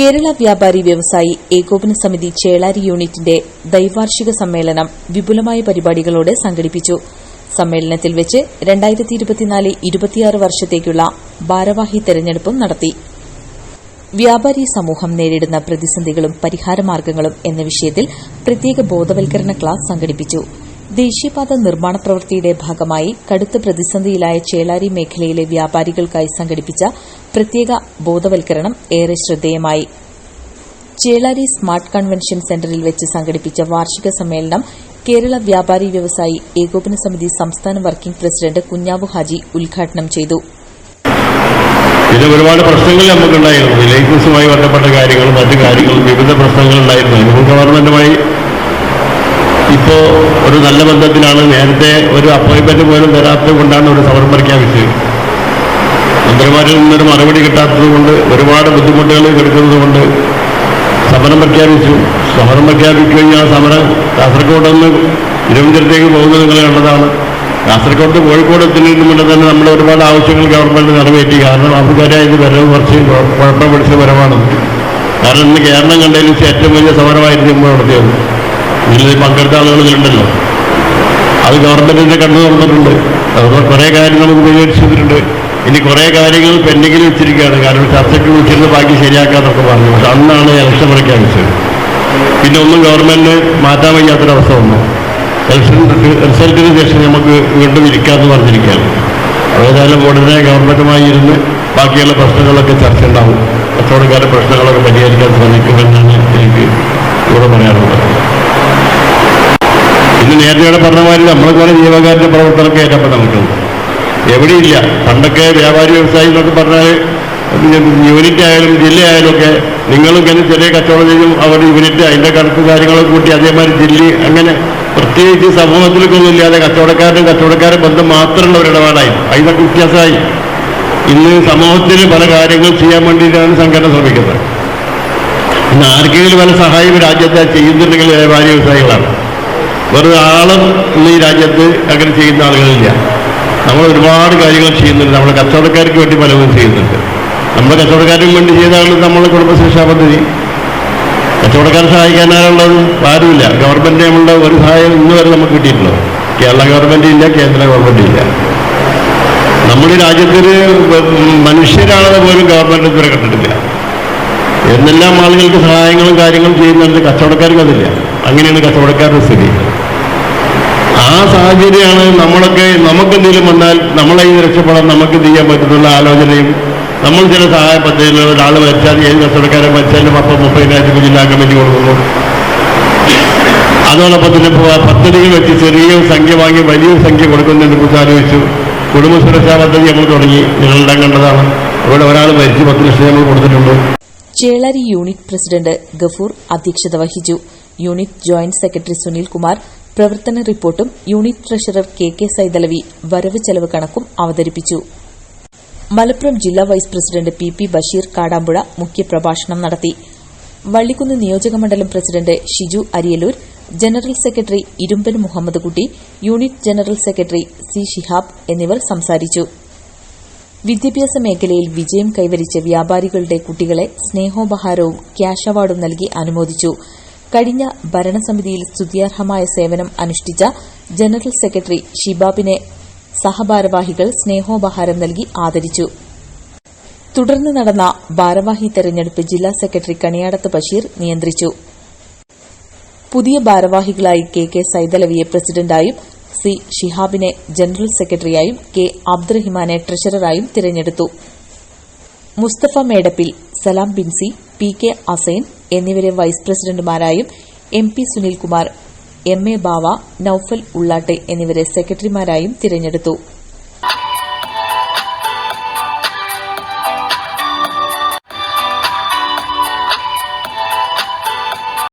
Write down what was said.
കേരള വ്യാപാരി വ്യവസായി ഏകോപന സമിതി ചേളാരി യൂണിറ്റിന്റെ ദൈവാർഷിക സമ്മേളനം വിപുലമായ പരിപാടികളോടെ സംഘടിപ്പിച്ചു. സമ്മേളനത്തിൽ വെച്ച് രണ്ടായിരത്തി ഇരുപത്തിനാല് ഇരുപത്തിയാറ് വർഷത്തേക്കുള്ള ഭാരവാഹി തെരഞ്ഞെടുപ്പും നടത്തി. വ്യാപാരി സമൂഹം നേരിടുന്ന പ്രതിസന്ധികളും പരിഹാരമാർഗങ്ങളും എന്ന വിഷയത്തിൽ പ്രത്യേക ബോധവൽക്കരണ ക്ലാസ് സംഘടിപ്പിച്ചു. ദേശീയപാത നിർമ്മാണ പ്രവൃത്തിയുടെ ഭാഗമായി കടുത്ത പ്രതിസന്ധിയിലായ ചേളാരി മേഖലയിലെ വ്യാപാരികൾക്കായി സംഘടിപ്പിച്ച പ്രത്യേക ബോധവൽക്കരണം ഏറെ ശ്രദ്ധേയമായി. ചേളാരി സ്മാർട്ട് കൺവെൻഷൻ സെന്ററിൽ വെച്ച് സംഘടിപ്പിച്ച വാർഷിക സമ്മേളനം കേരള വ്യാപാരി വ്യവസായി ഏകോപന സമിതി സംസ്ഥാന വർക്കിംഗ് പ്രസിഡന്റ് കുഞ്ഞാബു ഹാജി ഉദ്ഘാടനം ചെയ്തു. പിന്നെ ഒരുപാട് പ്രശ്നങ്ങൾ നമുക്കുണ്ടായിരുന്നു. ലൈസൻസുമായി ബന്ധപ്പെട്ട കാര്യങ്ങളും മറ്റു കാര്യങ്ങളും വിവിധ പ്രശ്നങ്ങളുണ്ടായിരുന്നു. ഗവൺമെന്റുമായി ഇപ്പോൾ ഒരു നല്ല ബന്ധത്തിലാണ് നേരത്തെ ഒരു അപ്പോയിന്റ്മെന്റ് പോലും തരാത്തത് കൊണ്ടാണ് ഒരു സമരം പ്രഖ്യാപിച്ചത് മന്ത്രിമാരിൽ നിന്നൊരു മറുപടി കിട്ടാത്തത് കൊണ്ട് ഒരുപാട് ബുദ്ധിമുട്ടുകൾ കിടക്കുന്നത് കൊണ്ട് സമരം പ്രഖ്യാപിച്ചു സമരം പ്രഖ്യാപിക്കുകയും ആ സമരം കാസർഗോഡ് നിന്ന് തിരുവനന്തപുരത്തേക്ക് പോകുന്നത് നിങ്ങൾ കണ്ടതാണ്. കാസർഗോഡ് കോഴിക്കോട് എത്തുന്നതിന് മുന്നേ തന്നെ നമ്മുടെ ഒരുപാട് ആവശ്യങ്ങൾ ഗവൺമെന്റ് നിറവേറ്റി. കാരണം ഇത് വരവ് കുറച്ച് കുഴപ്പം പിടിച്ച വരവാണ്. കാരണം ഇന്ന് കേരളം കണ്ടതിൽ വെച്ച് ഏറ്റവും വലിയ സമരമായിരുന്നു ഇപ്പോൾ നടത്തിയത് ഇതിൽ പങ്കെടുത്ത ആളുകൾ ഇതിലുണ്ടല്ലോ. അത് ഗവൺമെന്റിന്റെ കണ്ണു തുറന്നിട്ടുണ്ട്. അതുപോലെ കുറേ കാര്യം നമുക്ക് പരിഹരിച്ചിട്ടുണ്ട് ഇനി കുറേ കാര്യങ്ങൾ പെൻഡിങ്ങിൽ വെച്ചിരിക്കുകയാണ്. കാരണം ചർച്ചയ്ക്ക് വിളിച്ചിരുന്ന ബാക്കി ശരിയാക്കാന്നൊക്കെ പറഞ്ഞു. പക്ഷെ അന്നാണ് ഇലക്ഷൻ പ്രഖ്യാപിച്ചത് പിന്നെ ഒന്നും ഗവൺമെന്റിന് മാറ്റാൻ വയ്യാത്തൊരവസ്ഥ വന്നു. ഇലക്ഷൻ റിസൾട്ടിന് ശേഷം നമുക്ക് വീണ്ടും ഇരിക്കാമെന്ന് പറഞ്ഞിരിക്കുകയാണ്. അതേതായാലും ഉടനെ ഗവൺമെന്റുമായി ഇരുന്ന് ബാക്കിയുള്ള പ്രശ്നങ്ങളൊക്കെ ചർച്ച ഉണ്ടാവും കച്ചവടക്കാരുടെ പ്രശ്നങ്ങളൊക്കെ പരിഹരിക്കാൻ ശ്രമിക്കുമെന്നാണ് എനിക്ക് ഇവിടെ പറയാനുള്ളത്. ഇന്ന് നേരത്തെ പറഞ്ഞ മാതിരി നമ്മളെ പോലെ ജീവകാരുടെ പ്രവർത്തനമൊക്കെ ഏറ്റപ്പോൾ നമുക്ക് എവിടെയില്ല. പണ്ടൊക്കെ വ്യാപാരി വ്യവസായി എന്നൊക്കെ പറഞ്ഞാൽ യൂണിറ്റ് ആയാലും ജില്ലയായാലും ഒക്കെ നിങ്ങളും ഇങ്ങനെ ചെറിയ കച്ചവടം ചെയ്യും അവർ യൂണിറ്റ് അതിന്റെ കണക്ക് കാര്യങ്ങളൊക്കെ കൂട്ടി അതേമാതിരി ജില്ല അങ്ങനെ പ്രത്യേകിച്ച് സമൂഹത്തിലേക്കൊന്നും ഇല്ലാതെ കച്ചവടക്കാരനും കച്ചവടക്കാരും ബന്ധം മാത്രമുള്ള ഒരു ഇടപാടായി. അതിനൊക്കെ വ്യത്യാസമായി. ഇന്ന് സമൂഹത്തിൽ പല കാര്യങ്ങൾ ചെയ്യാൻ വേണ്ടിയിട്ടാണ് സംഘടന ശ്രമിക്കുന്നത്. ഇന്ന് ആർക്കെങ്കിലും പല സഹായം രാജ്യത്തെ ചെയ്യുന്നുണ്ടെങ്കിൽ വ്യാപാരി വ്യവസായികളാണ്. വെറുതെ ആളും ഇന്ന് ഈ രാജ്യത്ത് അങ്ങനെ ചെയ്യുന്ന ആളുകളില്ല. നമ്മൾ ഒരുപാട് കാര്യങ്ങൾ ചെയ്യുന്നുണ്ട്. നമ്മുടെ കച്ചവടക്കാർക്ക് വേണ്ടി പലതും ചെയ്യുന്നുണ്ട്. നമ്മുടെ കച്ചവടക്കാർക്ക് വേണ്ടി ചെയ്താണ് നമ്മുടെ കുടുംബശിക്ഷാ പദ്ധതി. കച്ചവടക്കാരെ സഹായിക്കാനാണുള്ളത് ആരുമില്ല. ഗവൺമെന്റ് നമ്മളുടെ ഒരു സഹായം ഇന്ന് വരെ നമുക്ക് കിട്ടിയിട്ടുള്ളത്. കേരള ഗവൺമെന്റ് ഇല്ല കേന്ദ്ര ഗവൺമെന്റ് ഇല്ല. നമ്മുടെ രാജ്യത്തിന് മനുഷ്യരാണെന്ന് പോലും ഗവൺമെന്റ് ഇതുവരെ കണ്ടിട്ടില്ല. എന്നെല്ലാം ആളുകൾക്ക് സഹായങ്ങളും കാര്യങ്ങളും ചെയ്യുന്നുണ്ട്. കച്ചവടക്കാർക്ക് അതില്ല. അങ്ങനെയാണ് കച്ചവടക്കാരുടെ സ്ഥിതി. ആ സാഹചര്യമാണ് നമ്മളൊക്കെ നമുക്ക് എന്തെങ്കിലും വന്നാൽ നമ്മളെ ഈ രക്ഷപ്പെടാൻ നമുക്ക് ചെയ്യാൻ പറ്റുന്നുള്ള ആലോചനയും നമ്മൾ ചില സഹായ പദ്ധതിയിൽ ഒരാൾ മരിച്ചാൽ ഏത് കച്ചവടക്കാരെ മരിച്ചാലും അപ്പം മുപ്പതിനായിരത്തി ജില്ലാ കമ്മിറ്റി കൊടുക്കുന്നു. അതോടൊപ്പം തന്നെ പദ്ധതികൾ വെച്ച് ചെറിയ സംഖ്യ വാങ്ങി വലിയ സംഖ്യ കൊടുക്കുന്നതിനെ കുറിച്ച് ആലോചിച്ചു. കുടുംബ സുരക്ഷാ പദ്ധതി നമ്മൾ തുടങ്ങി. നിങ്ങളെല്ലാം കണ്ടതാണ്. അവിടെ ഒരാൾ മരിച്ച് പത്ത് ലക്ഷം നമ്മൾ കൊടുത്തിട്ടുണ്ട്. ചേളരി യൂണിറ്റ് പ്രസിഡന്റ് ഗഫൂർ അധ്യക്ഷത വഹിച്ചു. Unit joint secretary Sunil Kumar പ്രവർത്തന റിപ്പോർട്ടും unit treasurer K K Saithalavi വരവ് ചെലവ് കണക്കും അവതരിപ്പിച്ചു. മലപ്പുറം ജില്ലാ vice president P P Basheer Kadampuzha മുഖ്യപ്രഭാഷണം നടത്തി. വള്ളിക്കുന്ന് നിയോജകമണ്ഡലം president Shiju Ariyallur general secretary Irumban Muhammad Kutty unit general secretary C Shihab എന്നിവർ സംസാരിച്ചു. വിദ്യാഭ്യാസ മേഖലയിൽ വിജയം കൈവരിച്ച വ്യാപാരികളുടെ കുട്ടികളെ സ്നേഹോപഹാരവും ക്യാഷ് അവാർഡും നൽകി അനുമോദിച്ചു. കഴിഞ്ഞ ഭരണസമിതിയിൽ സ്തുത്യാർഹമായ സേവനം അനുഷ്ഠിച്ച ജനറൽ സെക്രട്ടറി ഷിബാബിനെ സഹഭാരവാഹികൾ സ്നേഹോപഹാരം നൽകി ആദരിച്ചു. തുടർന്ന് നടന്ന ഭാരവാഹി തെരഞ്ഞെടുപ്പ് ജില്ലാ സെക്രട്ടറി കണിയാടത്ത് ബഷീർ നിയന്ത്രിച്ചു. പുതിയ ഭാരവാഹികളായി കെ കെ സൈതലവിയെ പ്രസിഡന്റായും സി ഷിഹാബിനെ ജനറൽ സെക്രട്ടറിയായും കെ അബ്ദുറഹിമാനെ ട്രഷററായും തിരഞ്ഞെടുത്തു. Mustafa Medappil Salam Binsi P K assign എന്നിവരെ vice പ്രസിഡന്റുമാരായും M P Sunilkumar M A Bava Noufal Ullatte എന്നിവരെ സെക്രട്ടറിമാരായും തിരഞ്ഞെടുത്തു.